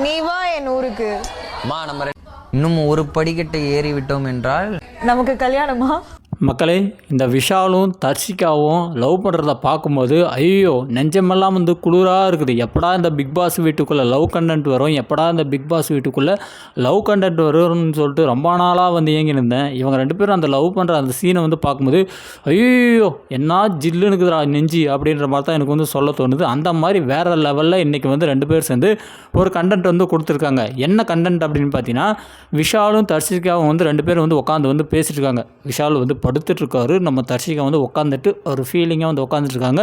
நீ வா என் ஊருக்கு. நம்ம ரெ- இன்னும் ஒரு படிக்கட்டை ஏறி விட்டோம் என்றால்? நமக்கு கல்யாணமா? மக்களே இந்த விஷாலும் தர்ஷிகாவும் லவ் பண்ணுறத பார்க்கும்போது ஐயோ நெஞ்சமெல்லாம் வந்து குளிராக இருக்குது. எப்படா இந்த பிக் பாஸ் வீட்டுக்குள்ளே லவ் கண்டென்ட் வரும்? எப்படா இந்த பிக் பாஸ் வீட்டுக்குள்ளே லவ் கண்டென்ட் வரும்னு சொல்லிட்டு ரொம்ப நாளாக வந்து ஏங்கி இருந்தேன் இவங்க ரெண்டு பேரும் அந்த லவ் பண்ணுற அந்த சீனை வந்து பார்க்கும்போது ஐயோ என்ன ஜில்லுன்னு இருக்குதுடா நெஞ்சு அப்படின்ற மாதிரி தான் எனக்கு வந்து சொல்ல தோணுது. அந்த மாதிரி வேறு லெவலில் இன்றைக்கி வந்து ரெண்டு பேர் சேர்ந்து ஒரு கண்டென்ட் வந்து கொடுத்துருக்காங்க. என்ன கண்டென்ட் அப்படின்னு பார்த்தீங்கன்னா விஷாலும் தர்ஷிகாவும் வந்து ரெண்டு பேரும் வந்து உட்காந்து வந்து பேசிட்டு இருக்காங்க. விஷால் வந்து படுத்துட்டு இருக்காரு நம்ம தர்ஷிகா வந்து உட்காந்துட்டு ஒரு ஃபீலிங்காக வந்து உட்காந்துட்டு இருக்காங்க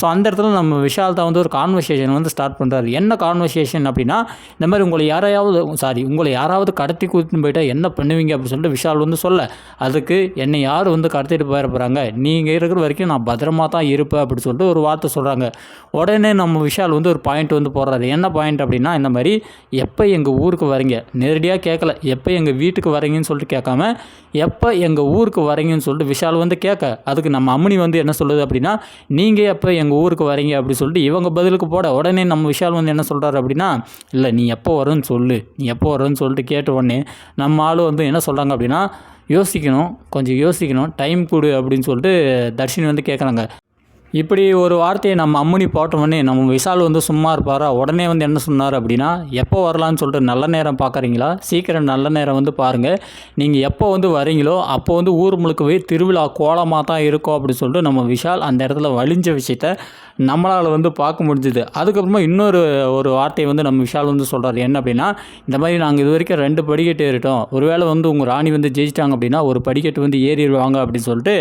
ஸோ அந்த இடத்துல நம்ம விஷால் தான் வந்து ஒரு கான்வர்சேஷன் வந்து ஸ்டார்ட் பண்ணுறாரு என்ன கான்வர்சேஷன் அப்படின்னா இந்த மாதிரி உங்களை யாரையாவது சாரி உங்களை யாராவது கடத்தி கூட்டின்னு போயிட்டா என்ன பண்ணுவீங்க அப்படின்னு சொல்லிட்டு விஷால் வந்து சொல்ல. அதுக்கு என்னை யார் வந்து கடத்திட்டு போயிட போகிறாங்க நீங்கள் இருக்கிற வரைக்கும் நான் பத்திரமா தான் இருப்பேன் அப்படின்னு சொல்லிட்டு ஒரு வார்த்தை சொல்கிறாங்க உடனே நம்ம விஷால் வந்து ஒரு பாயிண்ட் வந்து போடுறாரு. என்ன பாயிண்ட் அப்படின்னா இந்த மாதிரி எப்போ எங்கள் ஊருக்கு வரீங்க? நேரடியாக கேட்கல எப்போ எங்கள் வீட்டுக்கு வரீங்கன்னு சொல்லிட்டு கேட்காம எப்போ எங்கள் ஊருக்கு வரீங்கன்னு சொல்லிட்டு விஷால் வந்து கேட்க அதுக்கு நம்ம அம்மனி வந்து என்ன சொல்லுது? அப்படின்னா நீங்கள் எப்போ எங்கள் ஊருக்கு வரீங்க? அப்படின்னு சொல்லிட்டு இவங்க பதிலுக்கு போட உடனே நம்ம விஷால் வந்து என்ன சொல்கிறாரு அப்படின்னா இல்லை நீ எப்போ வரேன்னு சொல்லு. நீ எப்போ வரேன்னு சொல்லிட்டு கேட்ட உடனே நம்ம ஆள் வந்து என்ன சொல்கிறாங்க அப்படின்னா யோசிக்கணும் கொஞ்சம் யோசிக்கணும். டைம் கொடு. அப்படின்னு சொல்லிட்டு தர்ஷினி வந்து கேட்குறாங்க இப்படி ஒரு வார்த்தையை நம்ம அம்முனி போட்டோடனே நம்ம விஷால் வந்து சும்மா இருப்பாரா? உடனே வந்து என்ன சொன்னார் அப்படின்னா எப்போ வரலான்னு சொல்லிட்டு நல்ல நேரம் பார்க்குறீங்களா? சீக்கிரம் நல்ல நேரம் வந்து பாருங்கள் நீங்கள் எப்போ வந்து வரீங்களோ அப்போ வந்து ஊர் முழுக்கவே திருவிழா கோலமாக தான் இருக்கும் அப்படின்னு சொல்லிட்டு நம்ம விஷால் அந்த இடத்துல வலிஞ்ச விஷயத்த நம்மளால் வந்து பார்க்க முடிஞ்சுது. அதுக்கப்புறமா இன்னொரு ஒரு வார்த்தையை வந்து நம்ம விஷால் வந்து சொல்கிறாரு என்ன அப்படின்னா இந்த மாதிரி நாங்கள் இது வரைக்கும் ரெண்டு படிக்கட்டு ஏறிட்டோம். ஒருவேளை வந்து உங்கள் ராணி வந்து ஜெயிச்சிட்டாங்க அப்படின்னா ஒரு படிக்கட்டு வந்து ஏறிடுவாங்க அப்படின்னு சொல்லிட்டு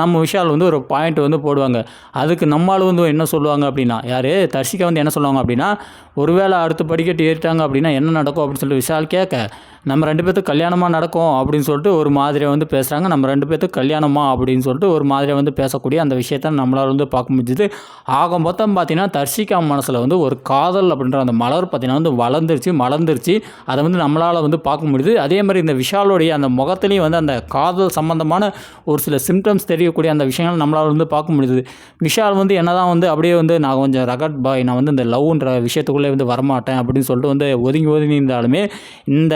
நம்ம விஷால் வந்து ஒரு பாயிண்ட் வந்து போடுவாங்க. அதுக்கு நம்மால் வந்து என்ன சொல்லுவாங்க அப்படின்னா யார்? தர்ஷிகா வந்து என்ன சொல்லுவாங்க அப்படின்னா ஒருவேளை அடுத்த படிக்கட்டு ஏறிட்டாங்க அப்படின்னா என்ன நடக்கும் அப்படின்னு சொல்லிட்டு விஷால் கேட்க நம்ம ரெண்டு பேர்த்துக்கு கல்யாணமாக நடக்கும் அப்படின்னு சொல்லிட்டு ஒரு மாதிரியை வந்து பேசுகிறாங்க நம்ம ரெண்டு பேர்த்துக்கு கல்யாணமா அப்படின்னு சொல்லிட்டு ஒரு மாதிரியாக வந்து பேசக்கூடிய அந்த விஷயத்த நம்மளால் வந்து பார்க்க முடிஞ்சுது. ஆக மொத்தம் பார்த்தீங்கன்னா தர்ஷிகா மனசில் வந்து ஒரு காதல் அப்படின்ற அந்த மலர் பார்த்தீங்கன்னா வந்து வளர்ந்துருச்சு மலர்ந்துருச்சு. அதை வந்து நம்மளால் வந்து பார்க்க முடியுது. அதே மாதிரி இந்த விஷாலுடைய அந்த முகத்துலேயும் வந்து அந்த காதல் சம்மந்தமான ஒரு சில சிம்டம்ஸ் தெரியக்கூடிய அந்த விஷயங்கள் நம்மளால் வந்து பார்க்க முடியுது. விஷால் வந்து என்னதான் வந்து அப்படியே வந்து நான் கொஞ்சம் ரகட் பாய் நான் வந்து இந்த லவ்ன்ற விஷயத்துக்குள்ளே வந்து வரமாட்டேன் அப்படின்னு சொல்லிட்டு வந்து ஒதுங்கி ஒதுங்கி இருந்தாலுமே இந்த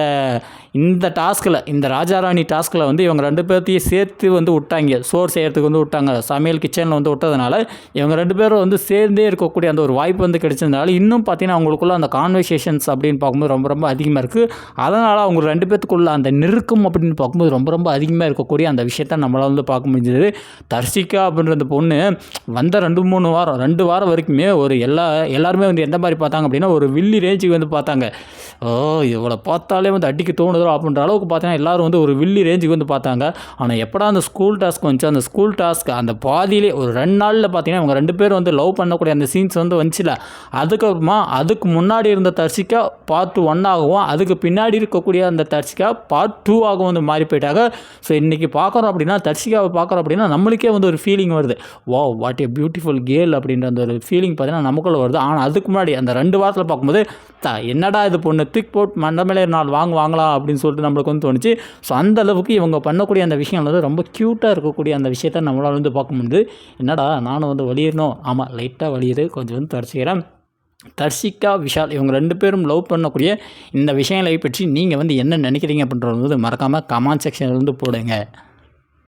இந்த டாஸ்கில் இந்த ராஜாராணி டாஸ்கில் வந்து இவங்க ரெண்டு பேர்த்தையும் சேர்த்து வந்து விட்டாங்க. சோர் செய்யறதுக்கு வந்து விட்டாங்க. சமையல் கிச்சனில் வந்து விட்டதுனால இவங்க ரெண்டு பேரும் வந்து சேர்ந்தே இருக்கக்கூடிய அந்த ஒரு வாய்ப்பு வந்து கிடைச்சதுனால இன்னும் பார்த்தீங்கன்னா அவங்களுக்குள்ள அந்த கான்வர்சேஷன்ஸ் அப்படின்னு பார்க்கும்போது ரொம்ப ரொம்ப அதிகமாக இருக்குது அதனால் அவங்க ரெண்டு பேர்த்துக்குள்ள அந்த நெருக்கம் அப்படின்னு பார்க்கும்போது ரொம்ப ரொம்ப அதிகமாக இருக்கக்கூடிய அந்த விஷயத்த நம்மளால் வந்து பார்க்க முடிஞ்சது. தர்ஷிகா அப்படின்ற பொண்ணு வந்த ரெண்டு மூணு வாரம் ரெண்டு வாரம் வரைக்குமே ஒரு எல்லா எல்லாருமே வந்து எந்த மாதிரி பார்த்தாங்க அப்படின்னா ஒரு வில்லி ரேஞ்சுக்கு வந்து பார்த்தாங்க. ஓ இவளை பார்த்தாலே வந்து அடிக்க தோணுதோ அப்படின்ற அளவுக்கு பார்த்தீங்கன்னா எல்லோரும் வந்து ஒரு வில்லி ரேஞ்சுக்கு வந்து பார்த்தாங்க. ஆனால் எப்படா அந்த ஸ்கூல் டாஸ்க் வந்துச்சு? அந்த ஸ்கூல் டாஸ்க் அந்த பாதியிலே ஒரு ரெண்டு நாளில் பார்த்தீங்கன்னா இவங்க ரெண்டு பேரும் வந்து லவ் பண்ணக்கூடிய அந்த சீன்ஸ் வந்து வந்துச்சுல. அதுக்கப்புறமா அதுக்கு முன்னாடி இருந்த தர்ஷிகா பார்ட் ஒன் ஆகவும் அதுக்கு பின்னாடி இருக்கக்கூடிய அந்த தர்ஷிகா பார்ட் டூ ஆகவும் வந்து மாறி போயிட்டாங்க. ஸோ இன்றைக்கி பார்க்குறோம் அப்படின்னா தர்ஷிகாவை பார்க்குறோம் அப்படின்னா நம்மளுக்கே வந்து ஒரு ஃபீலிங் வருது. வா வாட் ஏ பியூட்டிஃபுல் கேர்ள் அப்படின்ற அந்த ஒரு ஃபீலிங் பார்த்தீங்கன்னா நமக்குள்ளே வருது. ஆனால் அதுக்கு முன்னாடி அந்த ரெண்டு வாரத்தில் பார்க்கும்போது தா என்னடா இது பொண்ணு? திக் போட் மண்டமேலே நாள் வாங்க வாங்கலாம் அப்படின்னு சொல்லிட்டு நம்மளுக்கு வந்து தோணுச்சு. ஸோ அந்த அளவுக்கு இவங்க பண்ணக்கூடிய அந்த விஷயங்கள் வந்து ரொம்ப க்யூட்டாக இருக்கக்கூடிய அந்த விஷயத்த நம்மளால் வந்து பார்க்க முடியுது என்னடா நானும் வந்து வலியணும் ஆமாம் லைட்டாக வலியுது. கொஞ்சம் வந்து தரிசிக்கிறேன். தர்ஷிகா விஷால் இவங்க ரெண்டு பேரும் லவ் பண்ணக்கூடிய இந்த விஷயங்களை பற்றி நீங்கள் வந்து என்ன நினைக்கிறீங்க அப்படின்றது வந்து மறக்காமல் கமெண்ட் செக்ஷனில் வந்து போடுங்க.